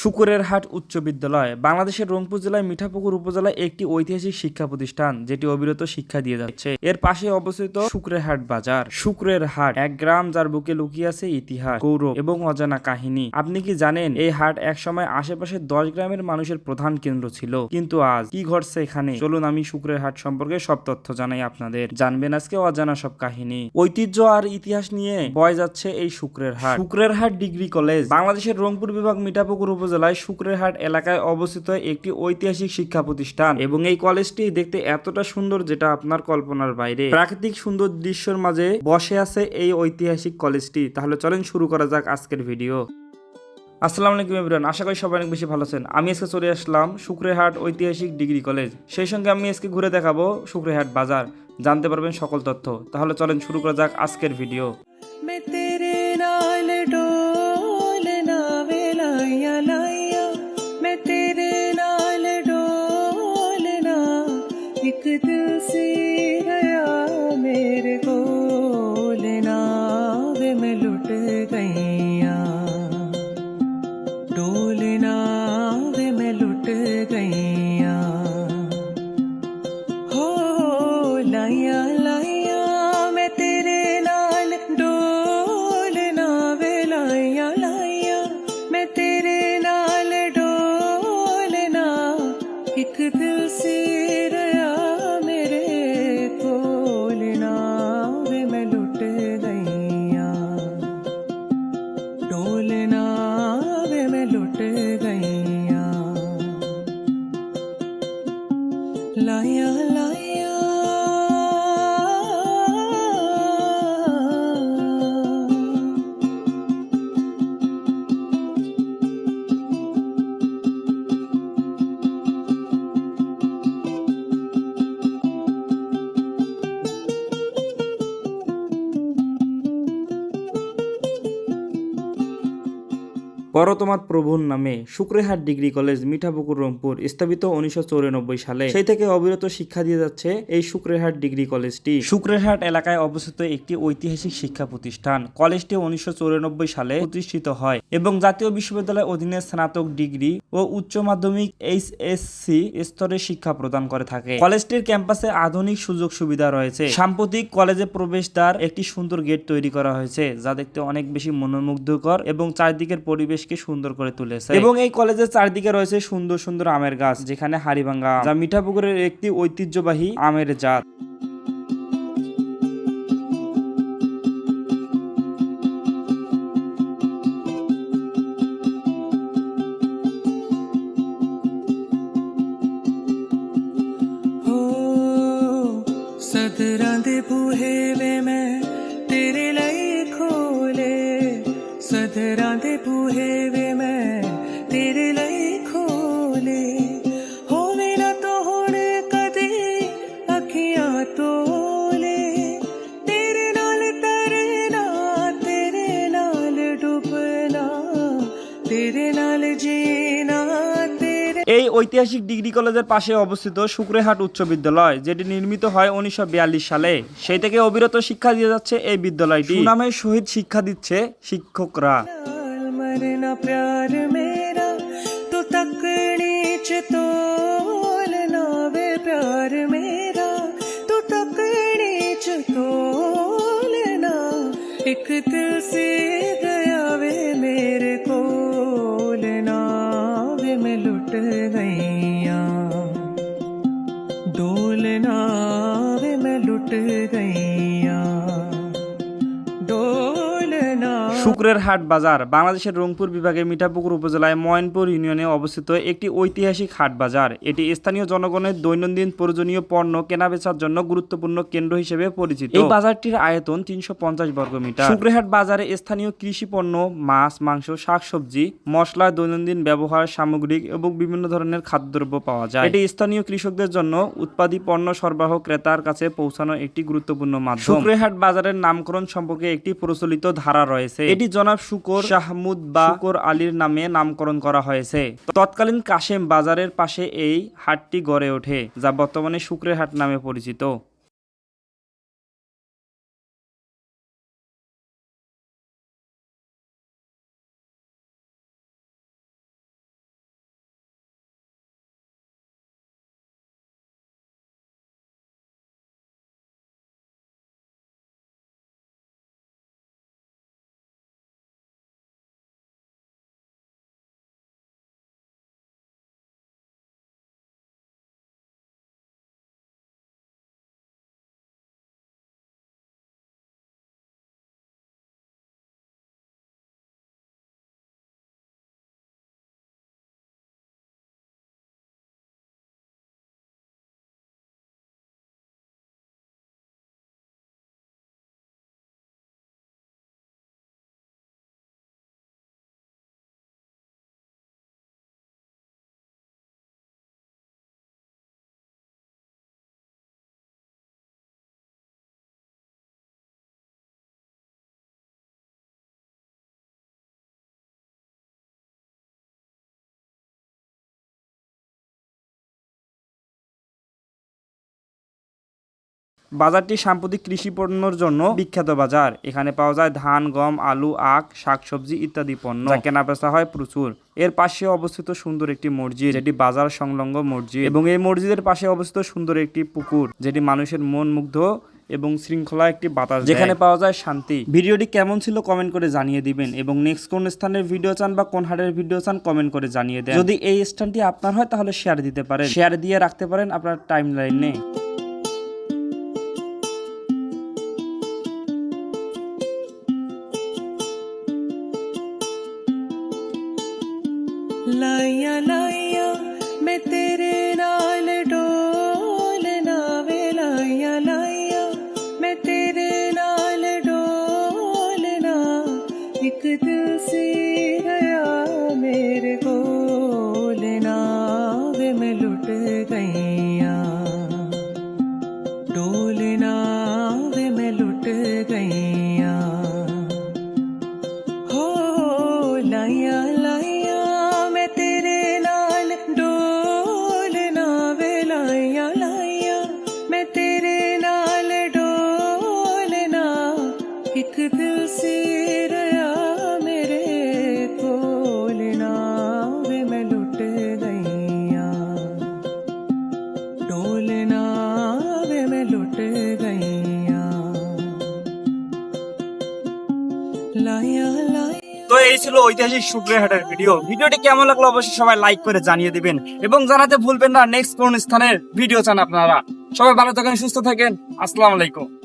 শুকুরের হাট উচ্চ বিদ্যালয়। বাংলাদেশের রংপুর জেলায় মিঠাপুকুর উপজেলায় একটি ঐতিহাসিক শিক্ষা প্রতিষ্ঠান, যেটি অবিরত শিক্ষা দিয়ে যাচ্ছে। এর পাশে অবস্থিত শুক্রের হাট বাজার। শুক্রের হাট এক গ্রাম যার বুকে লুকিয়ে আছে ইতিহাস, গৌরব এবং অজানা কাহিনী। আপনি কি জানেন, এই হাট একসময় আশেপাশে দশ গ্রামের মানুষের প্রধান কেন্দ্র ছিল। কিন্তু আজ কি ঘটছে এখানে? চলুন আমি শুক্রের হাট সম্পর্কে সব তথ্য জানাই আপনাদের। জানবেন আজকে অজানা সব কাহিনী। ঐতিহ্য আর ইতিহাস নিয়ে বয় যাচ্ছে এই শুক্রের হাট। শুক্রের হাট ডিগ্রি কলেজ। বাংলাদেশের রংপুর বিভাগ মিঠাপুকুর উপজেলায় শুক্রেরহাট এলাকায় অবস্থিত একটি ঐতিহাসিক শিক্ষা প্রতিষ্ঠান এবং এই কলেজটি দেখতে এতটা সুন্দর যেটা আপনার কল্পনার বাইরে। প্রাকৃতিক সুন্দর দৃশ্যের মাঝে বসে আছে এই ঐতিহাসিক কলেজটি। তাহলে চলেন শুরু করা যাক আজকের ভিডিও। আসসালামু আলাইকুম এভরিওয়ান, আশা করি সবাই অনেক বেশি ভালো আছেন। আমি আজকে চলে আসলাম শুক্রেরহাট ঐতিহাসিক ডিগ্রি কলেজ। সেই সঙ্গে আমি আজকে ঘুরে দেখাবো শুক্রেরহাট বাজার। জানতে পারবেন সকল তথ্য। তাহলে চলেন শুরু করা যাক আজকের ভিডিও। डोलना वे मैं लुट गई। পরতমাত প্রভুর নামে শুক্রেহাট ডিগ্রি কলেজ মিঠাপুকুর রংপুর স্থাপিত উনিশশো সালে। সেই থেকে অবিরত শিক্ষা দিয়ে যাচ্ছে এই শুক্রেহাট ডিগ্রি কলেজটি। শুক্রেরহাট এলাকায় অবস্থিত একটি ঐতিহাসিক শিক্ষা প্রতিষ্ঠান। কলেজটি উনিশশো সালে প্রতিষ্ঠিত হয় এবং জাতীয় বিশ্ববিদ্যালয়ের অধীনে স্নাতক ডিগ্রি ও উচ্চ মাধ্যমিক এইচ এস সি স্তরে শিক্ষা প্রদান করে থাকে। কলেজটির ক্যাম্পাসে আধুনিক সুযোগ সুবিধা রয়েছে। সাম্প্রতিক কলেজে প্রবেশদ্বার একটি সুন্দর গেট তৈরি করা হয়েছে, যা দেখতে অনেক বেশি মনোমুগ্ধকর এবং চারদিকের পরিবেশকে সুন্দর করে তুলেছে এবং এই কলেজের চারদিকে রয়েছে সুন্দর সুন্দর আমের গাছ, যেখানে হারিভাঙ্গা যা মিঠাপুকুরের একটি ঐতিহ্যবাহী আমের জাত। ਸਦਰਾਂ ਦੇ ਬੂਹੇ ਵੇ ਮੈਂ ਤੇਰੇ ਲਈ ਖੋਲੇ ਹੋਵੇ ਨਾ ਤੋੜ ਕਦੇ ਅੱਖੀਆਂ ਤੋਲੇ ਤੇਰੇ ਨਾਲ ਤਰਨਾ ਤੇਰੇ ਨਾਲ ਡੁੱਬਣਾ ਤੇਰੇ ਨਾਲ ਜੀਣਾ ਤੇਰੇ এই ঐতিহাসিক ডিগ্রি কলেজের পাশে অবস্থিত শুক্রেহাট উচ্চ বিদ্যালয়, যেটি নির্মিত হয় উনিশশো বিয়াল্লিশ সালে। সেই থেকে অবিরত শিক্ষা দিয়ে যাচ্ছে এই বিদ্যালয়টি। নামে শহীদ শিক্ষা দিচ্ছে শিক্ষকরা। एक दिल से गया वे मेरे শুক্রের হাট বাজার বাংলাদেশের রংপুর বিভাগের মিঠাপুকুর উপজেলায় ময়নপুর ইউনিয়নে অবস্থিত একটি ঐতিহাসিক হাট বাজার। এটি স্থানীয় জনগণের দৈনন্দিন প্রয়োজনীয় পণ্য কেনাবেচার জন্য গুরুত্বপূর্ণ কেন্দ্র হিসেবে পরিচিত। এই বাজারটির আয়তন তিনশো পঞ্চাশ বর্গ মিটার। শুক্রেরহাট বাজারে স্থানীয় কৃষি পণ্য মাছ মাংস শাকসবজি মশলা দৈনন্দিন ব্যবহার সামগ্রিক এবং বিভিন্ন ধরনের খাদ্যদ্রব্য পাওয়া যায়। এটি স্থানীয় কৃষকদের জন্য উৎপাদী পণ্য সরবরাহ ক্রেতার কাছে পৌঁছানো একটি গুরুত্বপূর্ণ মাধ্যম। শুক্রেরহাট বাজারের নামকরণ সম্পর্কে একটি প্রচলিত ধারা রয়েছে। এটি জনাব শুকর শাহমুদ বা শুকর আলীর নামে নামকরণ করা হয়েছে। তৎকালীন কাশেম বাজারের পাশে এই হাটটি গড়ে ওঠে যা বর্তমানে শুক্রের হাট নামে পরিচিত। বাজারটি সাম্প্রতিক কৃষি পণ্যর জন্য বিখ্যাত বাজার। এখানে পাওয়া যায় ধান গম আলু আখ শাকসবজি ইত্যাদি পণ্য। কেনা বেচা হয় প্রচুর। এর পাশে অবস্থিত সুন্দর একটি মসজিদ যেটি বাজার সংলগ্ন মসজিদ। এবং এই মসজিদের পাশে অবস্থিত সুন্দর একটি পুকুর যেটি মানুষের মন মুগ্ধ এবং শৃঙ্খলা একটি বাতাস যেখানে পাওয়া যায় শান্তি। ভিডিওটি কেমন ছিল কমেন্ট করে জানিয়ে দিবেন এবং নেক্সট কোন স্থানের ভিডিও চান বা কোন হাটের ভিডিও চান কমেন্ট করে জানিয়ে দেন। যদি এই স্থানটি আপনার হয় তাহলে শেয়ার দিতে পারেন। শেয়ার দিয়ে রাখতে পারেন আপনার টাইম লাইনে ਲਾਈਆਂ ਲਾਈਆਂ ਮੈਂ ਤੇਰੇ ਨਾਲ ਡੋਲਣਾ ਵੇ ਲਾਈਆਂ ਲਾਈਆਂ ਮੈਂ ਤੇਰੇ ਨਾਲ ਡੋਲਣਾ ਇੱਕ ਦਿਲ ਸੀ ਗਿਆ ਮੇਰੇ ਕੋਲ ਨਾ ਵੇ ਮੈਂ ਲੁੱਟ ਗਈਆਂ ਡੋਲਣਾ ਵੇ ਮੈਂ ਲੁੱਟ ਗਈਆਂ एक दिल से रया मेरे को लेना वे मैं लुट गईया। डोलना वे मैं लुट गईया। लाया लाया। তো এই ছিল ঐতিহাসিক শুক্রহাটের ভিডিও। ভিডিওটি কেমন লাগল অবশ্যই সবাই লাইক করে জানিয়ে দিবেন। এবং জানাতে ভুলবেন না নেক্সট কোন স্থানের ভিডিও চান আপনারা। সবাই ভালো থাকেন, সুস্থ থাকেন। আসসালাম আলাইকুম।